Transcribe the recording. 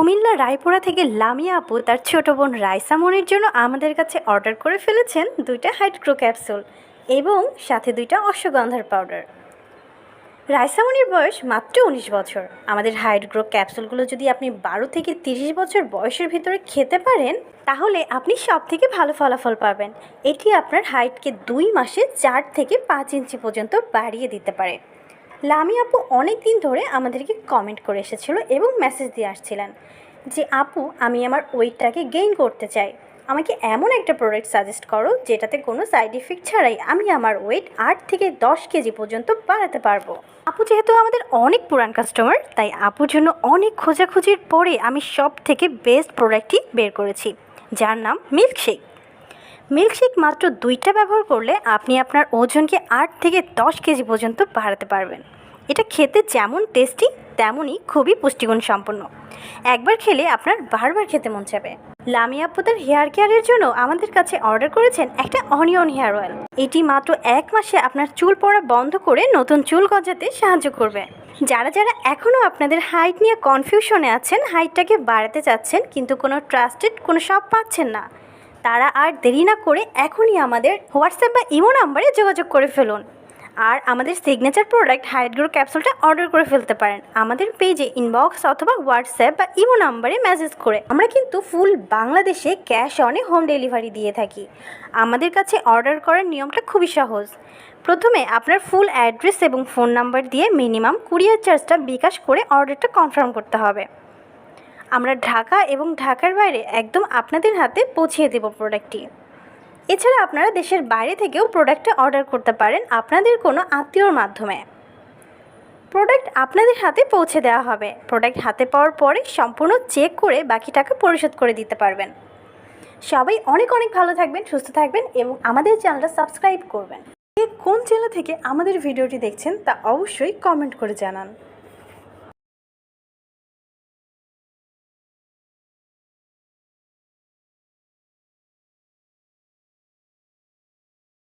কুমিল্লা রায়পুরা থেকে লামিয়া আপু তার ছোট বোন রাইসা মনির জন্য আমাদের কাছে অর্ডার করে ফেলেছেন দুইটা হাইড্রো ক্যাপসুল এবং সাথে দুইটা অশ্বগন্ধার পাউডার। রাইসামনির বয়স মাত্র উনিশ বছর। আমাদের হাইড্রো ক্যাপসুলগুলো যদি আপনি বারো থেকে তিরিশ বছর বয়সের ভিতরে খেতে পারেন, তাহলে আপনি সব থেকে ভালো ফলাফল পাবেন। এটি আপনার হাইটকে দুই মাসে চার থেকে পাঁচ ইঞ্চি পর্যন্ত বাড়িয়ে দিতে পারে। লামি আপু অনেক দিন ধরে আমাদেরকে কমেন্ট করে এসেছিল এবং মেসেজ দিয়ে আসছিলেন যে, আপু, আমি আমার ওয়েটটাকে গেইন করতে চাই। আমাকে এমন একটা প্রোডাক্ট সাজেস্ট করো যেটাতে কোনো সাইড ইফেক্ট ছাড়াই আমি আমার ওয়েট আট থেকে দশ কেজি পর্যন্ত বাড়াতে পারব। আপু যেহেতু আমাদের অনেক পুরান কাস্টমার তাই আপুর জন্য অনেক খোঁজাখুঁজির পরে আমি সব থেকে বেস্ট প্রোডাক্টটি বের করেছি, যার নাম মিল্কশেক মিল্কশেক মাত্র দুইটা ব্যবহার করলে আপনি আপনার ওজনকে আট থেকে দশ কেজি পর্যন্ত বাড়াতে পারবেন। এটা খেতে যেমন টেস্টি তেমনই খুবই পুষ্টিগুণ সম্পন্ন। একবার খেলে আপনার বারবার খেতে মন যাবে লামিয়া হেয়ার কেয়ারের জন্য আমাদের কাছে অর্ডার করেছেন একটা অনিয়ন হেয়ার অয়েল এটি মাত্র এক মাসে আপনার চুল পড়া বন্ধ করে নতুন চুল গজাতে সাহায্য করবে। যারা যারা এখনও আপনাদের হাইট নিয়ে কনফিউশনে আছেন হাইটটাকে বাড়াতে চাচ্ছেন, কিন্তু কোনো ট্রাস্টেড কোনো শপ পাচ্ছেন না। তারা আর দেরি না করে এখনই আমাদের হোয়াটসঅ্যাপ বা ইমো নাম্বারে যোগাযোগ করে ফেলুন। আর আমাদের সিগনেচার প্রোডাক্ট হাইড্রো ক্যাপসুলটা অর্ডার করে ফেলতে পারেন। আমাদের পেজে ইনবক্স অথবা হোয়াটসঅ্যাপ বা ইমো নাম্বারে মেসেজ করে আমরা কিন্তু ফুল বাংলাদেশে ক্যাশ অনে হোম ডেলিভারি দিয়ে থাকি। আমাদের কাছে অর্ডার করার নিয়মটা খুবই সহজ। প্রথমে আপনার ফুল অ্যাড্রেস এবং ফোন নাম্বার দিয়ে মিনিমাম কুরিয়ার চার্জটা বিকাশ করে অর্ডারটা কনফার্ম করতে হবে। আমরা ঢাকা এবং ঢাকার বাইরে একদম আপনাদের হাতে পৌঁছিয়ে দেব প্রোডাক্টটি এছাড়া আপনারা দেশের বাইরে থেকেও প্রোডাক্টটা অর্ডার করতে পারেন আপনাদের কোনো আত্মীয়র মাধ্যমে। প্রোডাক্ট আপনাদের হাতে পৌঁছে দেওয়া হবে। প্রোডাক্ট হাতে পাওয়ার পরে সম্পূর্ণ চেক করে বাকি টাকা পরিশোধ করে দিতে পারবেন। সবাই অনেক অনেক ভালো থাকবেন, সুস্থ থাকবেন এবং আমাদের চ্যানেলটা সাবস্ক্রাইব করবেন। কোন জেলা থেকে আমাদের ভিডিওটি দেখছেন তা অবশ্যই কমেন্ট করে জানান।